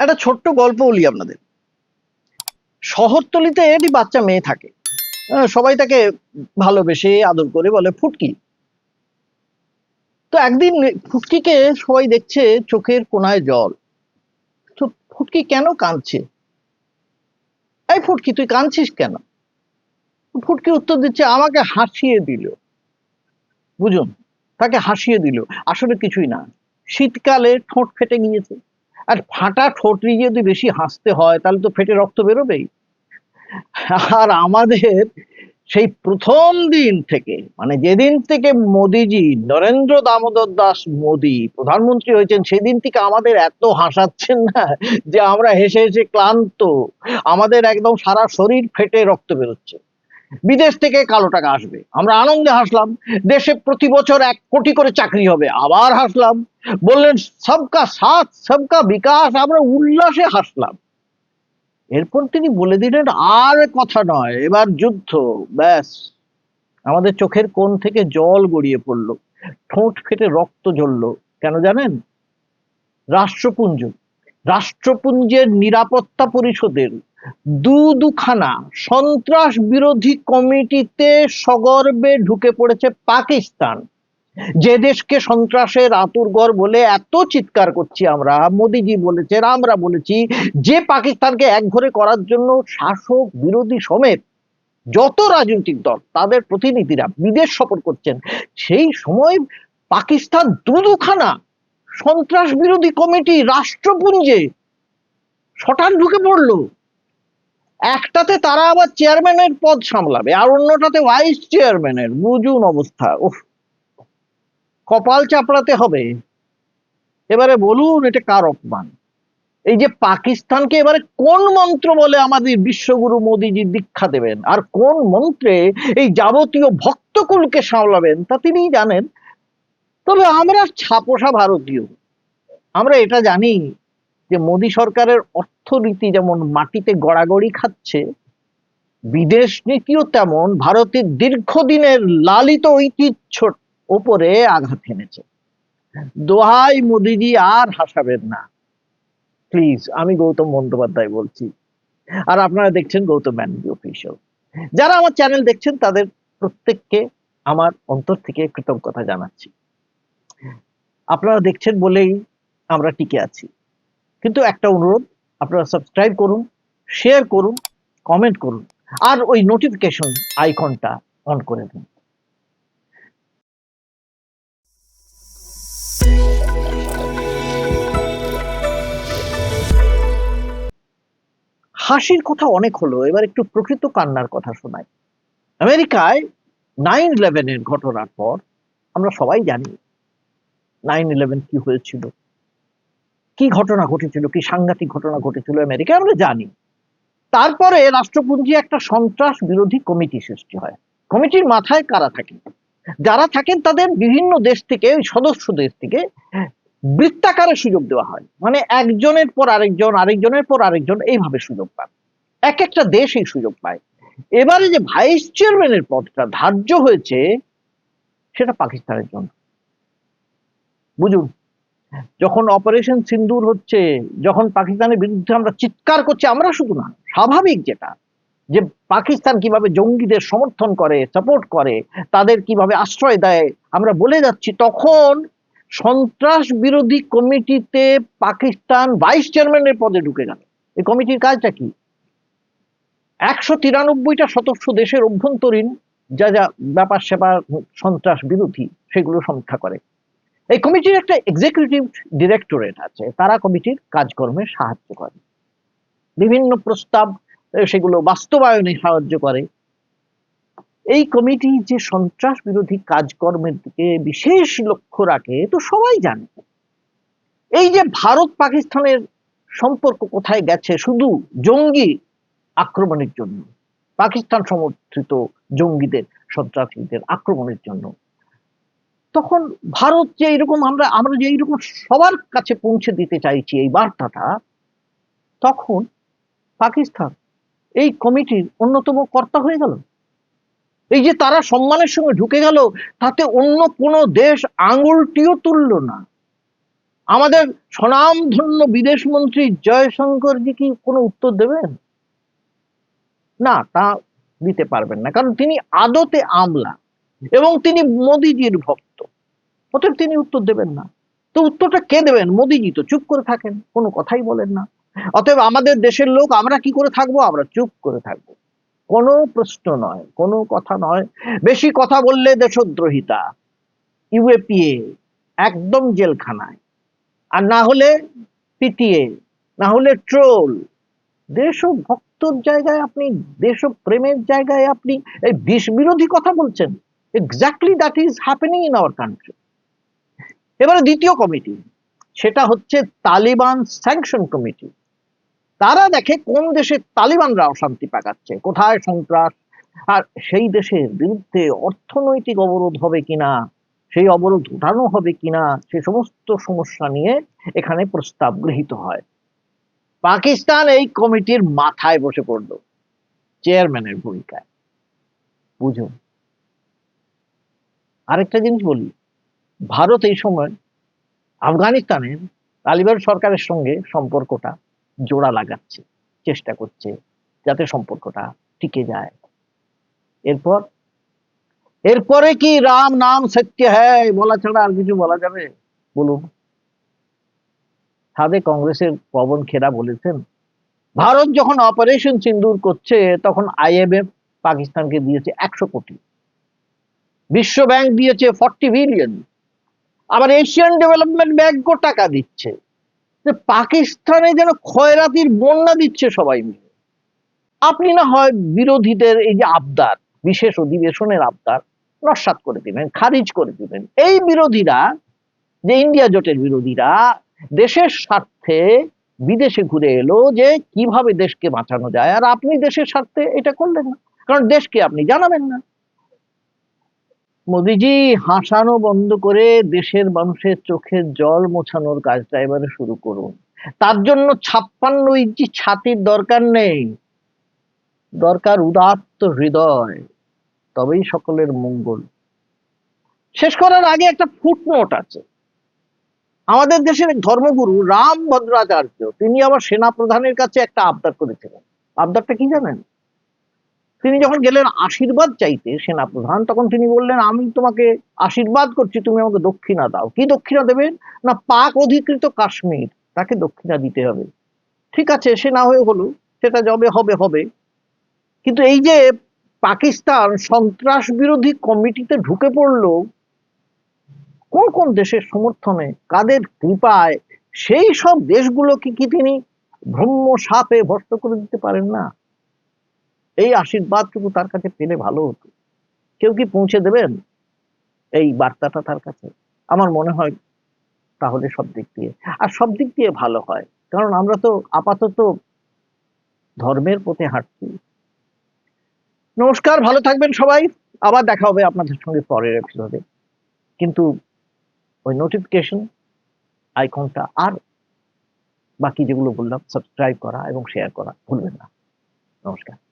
একটা ছোট্ট গল্প বলি আপনাদের। শহরতলিতে একটি বাচ্চা মেয়ে থাকে। সবাই তাকে ভালোবেসে আদর করে বলে ফুটকি। তো একদিন ফুটকিকে সবাই দেখছে চোখের কোনায় জল। তো ফুটকি কেন কাঁদছে? এই ফুটকি, তুই কাঁদছিস কেন? ফুটকি উত্তর দিচ্ছে, আমাকে হাসিয়ে দিল। বুঝুন, তাকে হাসিয়ে দিল। আসলে কিছুই না। শীতকালে ঠোঁট ফেটে গিয়েছে। আর ফাটা ঠোঁট যদি বেশি হাসতে হয়, তাহলে তো ফেটে রক্ত বেরোবেই। আর আমাদের সেই প্রথম দিন থেকে মানে যেদিন থেকে মোদিজি, নরেন্দ্র দামোদর দাস মোদি প্রধানমন্ত্রী হয়েছেন, সেদিন থেকে আমাদের এত হাসাচ্ছেন না যে আমরা হেসে হেসে ক্লান্ত। আমাদের একদম সারা শরীর ফেটে রক্ত বেরোচ্ছে। বিদেশ থেকে কালো টাকা আসবে। আমরা আনন্দে হাসলাম। দেশে প্রতি বছর এক কোটি করে চাকরি হবে। আবার হাসলাম। বললেন, সবকা সাথ, সবকা বিকাশ। আমরা উল্লাসে হাসলাম। এরপর তিনি বলে দিলেন, আর কথা নয়। এবার যুদ্ধ। ব্যাস। আমাদের চোখের কোণ থেকে জল গড়িয়ে পড়ল। ঠোঁট ফেটে রক্ত ঝরলো। কেন জানেন? রাষ্ট্রপুঞ্জ। রাষ্ট্রপুঞ্জের নিরাপত্তা পরিষদের দু দুখানা সন্ত্রাস বিরোধী কমিটিতে সগর্বে ঢুকে পড়েছে পাকিস্তান। যে দেশকে সন্ত্রাসের আতুরঘর বলে এত চিৎকার করছি আমরা, মোদিজি বলেছেন, আমরা বলেছি, যে পাকিস্তানকে একঘরে করার জন্য শাসক বিরোধী সমেত যত রাজনৈতিক দল, তাদের প্রতিনিধিরা বিদেশ সফর করছেন, সেই সময় পাকিস্তান দু দুখানা সন্ত্রাস বিরোধী কমিটি রাষ্ট্রপুঞ্জে শটান ঢুকে পড়ল। একটাতে তারা আবার চেয়ারম্যানের পদ সামলাবে, আর অন্যটাতে ভাইস চেয়ারম্যানের, বুঝুন অবস্থা, উফ। কপাল চাপড়াতে হবে। এবারে বলুন, এটা কার অপমান? এই যে পাকিস্তানকে এবারে কোন মন্ত্র বলে আমাদের বিশ্বগুরু মোদীজি দীক্ষা দেবেন, আর কোন মন্ত্রে এই যাবতীয় ভক্তকুলকে সামলাবেন, তা তিনি জানেন। তবে আমরা ছাপোষা ভারতীয়, আমরা এটা জানি। যে মোদী সরকারের অর্থনীতি যেমন মাটিতে গড়াগড়ি খাচ্ছে, বিদেশ নীতিও তেমন ভারতের দীর্ঘদিনের লালিত ঐতিহ্যর ওপরে আঘাত এনেছে। দোহাই মোদিজি, আর হাসাবেন না। প্লিজ, আমি গৌতম বন্দ্যোপাধ্যায় বলছি। আর আপনারা দেখছেন গৌতম ব্যানার্জি অফিসিয়াল যারা আমার চ্যানেল দেখছেন, তাদের প্রত্যেককে আমার অন্তর থেকে কৃতজ্ঞতা জানাচ্ছি। আপনারা দেখছেন বলেই আমরা টিকে আছি। কিন্তু একটা অনুরোধ, আপনারা সাবস্ক্রাইব করুন শেয়ার করুন কমেন্ট করুন, আর ওই নোটিফিকেশন আইকনটা অন করে দিন। হাসির কথা অনেক হলো, এবার একটু প্রকৃত কান্নার কথা শোনাই। আমেরিকায় নাইন ইলেভেনের ঘটনার পর আমরা সবাই জানি নাইন ইলেভেন কি হয়েছিল। কি ঘটনা ঘটেছিল? কি সাংঘাতিক ঘটনা ঘটেছিল আমেরিকায়? আমরা জানি। তারপরে রাষ্ট্রপুঞ্জে একটা সন্ত্রাস বিরোধী কমিটি সৃষ্টি হয়। কমিটির মাথায় কারা থাকেন যারা থাকেন তাদের বিভিন্ন দেশ থেকে, সদস্য দেশ থেকে বৃত্তাকারে সুযোগ দেওয়া হয়। মানে একজনের পর আরেকজন, আরেকজনের পর আরেকজন এইভাবে সুযোগ পান এক একটা দেশ এই সুযোগ পায়। এবারে যে ভাইস চেয়ারম্যানের পদটা ধার্য হয়েছে, সেটা পাকিস্তানের জন্য। বুঝুন। যখন অপারেশন সিন্দুর হচ্ছে, যখন পাকিস্তানের বিরুদ্ধে আমরা চিৎকার করছি, আমরা শুধু না, স্বাভাবিক যেটা, যে পাকিস্তান কীভাবে জঙ্গিদের সমর্থন করে সাপোর্ট করে, তাদের কীভাবে আশ্রয় দেয়, আমরা বলে যাচ্ছি, তখন সন্ত্রাস বিরোধী কমিটিতে পাকিস্তান ভাইস চেয়ারম্যানের পদে ঢুকে গেল। এই কমিটির কাজটা কি? একশো তিরানব্বইটা সদস্য দেশের অভ্যন্তরীণ, যা যা ব্যাপার সেবার সন্ত্রাস বিরোধী, সেগুলো সমীক্ষা করে। এই কমিটির একটা এক্সিকিউটিভ ডিরেক্টরেট আছে। তারা কমিটির কাজকর্মে সাহায্য করে। বিভিন্ন প্রস্তাব সেগুলো বাস্তবায়নে সাহায্য করে। এই কমিটি যে সন্ত্রাস বিরোধী কাজকর্মের দিকে বিশেষ লক্ষ্য রাখে তো সবাই জানে। এই যে ভারত পাকিস্তানের সম্পর্ক কোথায় গেছে, শুধু জঙ্গি আক্রমণের জন্য, পাকিস্তান সমর্থিত জঙ্গিদের, সন্ত্রাসীদের আক্রমণের জন্য তখন ভারত যে এরকম আমরা আমরা যে এইরকম সবার কাছে পৌঁছে দিতে চাইছি এই বার্তাটা, তখন পাকিস্তান এই কমিটির অন্যতম কর্তা হয়ে গেল। এই যে তারা সম্মানের সঙ্গে ঢুকে গেল, তাতে অন্য কোনো দেশ আঙুলটিও তুললো না। আমাদের স্বনামধন্য বিদেশ মন্ত্রী জয়শঙ্করজি কি কোনো উত্তর দেবেন? না, তা দিতে পারবেন না। কারণ তিনি আদতে আমলা। এবং তিনি মোদিজির ভক্ত। অতএব তিনি উত্তর দেবেন না। তো উত্তরটা কে দেবেন? মোদিজি তো চুপ করে থাকেন, কোনো কথাই বলেন না। অতএব আমাদের দেশের লোক, আমরা কি করে থাকব? আমরা চুপ করে থাকব। কোনো প্রশ্ন নয়, কোনো কথা নয়। বেশি কথা বললে দেশদ্রোহিতা, ইউএপিএ, একদম জেলখানায়। আর না হলে পিটিএ, না হলে ট্রোল। দেশভক্তর জায়গায় আপনি, দেশপ্রেমের জায়গায় আপনি এই বিষ বিরোধী কথা বলছেন। Exactly that is happening in our country এবারে দ্বিতীয় কমিটি সেটা হচ্ছে তালিবান স্যাংশন কমিটি তারা দেখে কোন দেশে তালিবানরা অশান্তি পাকাচ্ছে, কোথায় সন্ত্রাস, আর সেই দেশের বিরুদ্ধে অর্থনৈতিক অবরোধ হবে কিনা, সেই অবরোধ উঠানো হবে কিনা, সে সমস্ত সমস্যা নিয়ে এখানে প্রস্তাব গৃহীত হয়। পাকিস্তান এই কমিটির মাথায় বসে পড়ল চেয়ারম্যানের ভূমিকায়। বুঝুন। আরেকটা জিনিস বলি। ভারত এই সময় আফগানিস্তানের তালিবান সরকারের সঙ্গে সম্পর্কটা জোড়া লাগাচ্ছে, চেষ্টা করছে যাতে সম্পর্কটা টিকে যায়। এরপর, এরপরে কি রাম নাম সত্য হ্যায়, বলা ছাড়া আর কিছু বলা যাবে? বলুন। সাদে কংগ্রেসের পবন খেরা বলেছেন, ভারত যখন অপারেশন সিন্দুর করছে, তখন আইএমএফ পাকিস্তানকে দিয়েছে একশো কোটি। বিশ্ব ব্যাংক দিয়েছে ফর্টি বিলিয়ন আবার এশিয়ান ডেভেলপমেন্ট ব্যাংকও টাকা দিচ্ছে। যে পাকিস্তানে যেন খয়রাতির বন্যা দিচ্ছে সবাই মিলে। আপনি না হয় বিরোধীদের এই যে আবদার, বিশেষ অধিবেশনের আবদার, নস্বাত করে দিবেন, খারিজ করে দিবেন। এই বিরোধীরা, যে ইন্ডিয়া জোটের বিরোধীরা, দেশের স্বার্থে বিদেশে ঘুরে এলো যে কীভাবে দেশকে বাঁচানো যায়। আর আপনি দেশের স্বার্থে এটা করলেন না। কারণ দেশকে আপনি জানাবেন না। মোদিজি, হাসানো বন্ধ করে দেশের মানুষের চোখের জল মোছানোর কাজটা এবারে শুরু করুন। তার জন্য ছাপ্পান্ন ইঞ্চি ছাতির দরকার নেই। দরকার উদাত্ত হৃদয়। তবেই সকলের মঙ্গল। শেষ করার আগে একটা ফুটনোট আছে। আমাদের দেশের ধর্মগুরু রাম ভদ্রাচার্য তিনি আবার সেনা প্রধানের কাছে একটা আবদার করেছিলেন। আবদারটা কি জানেন? তিনি যখন গেলেন আশীর্বাদ চাইতে সেনাপ্রধান, তখন তিনি বললেন, আমি তোমাকে আশীর্বাদ করছি, তুমি আমাকে দক্ষিণা দাও। কি দক্ষিণা দেবেন? না, পাক অধিকৃত কাশ্মীর, তাকে দক্ষিণা দিতে হবে। ঠিক আছে, সে না হয়ে হলো, সেটা যবে হবে হবে। কিন্তু এই যে পাকিস্তান সন্ত্রাস বিরোধী কমিটিতে ঢুকে পড়ল, কোন কোন দেশের সমর্থনে, কাদের কৃপায়, সেই সব দেশগুলোকে কি তিনি ব্রহ্ম সাপে ভস্ত করে দিতে পারেন না? এই আশীর্বাদ আশীর্বাদটুকু তার কাছে পেলে ভালো হতো। কেউ কি পৌঁছে দেবেন? এই বার্তাটা তার কাছে। আমার মনে হয় তাহলে সব দিক দিয়ে। আর সব দিক দিয়ে ভালো হয়। কারণ আমরা তো আপাতত ধর্মের পথে হাঁটছি। নমস্কার, ভালো থাকবেন সবাই। আবার দেখা হবে আপনাদের সঙ্গে পরের এপিসোডে কিন্তু ওই নোটিফিকেশন আইকনটা আর বাকি যেগুলো বললাম সাবস্ক্রাইব করা এবং শেয়ার করা ভুলবেন না। নমস্কার।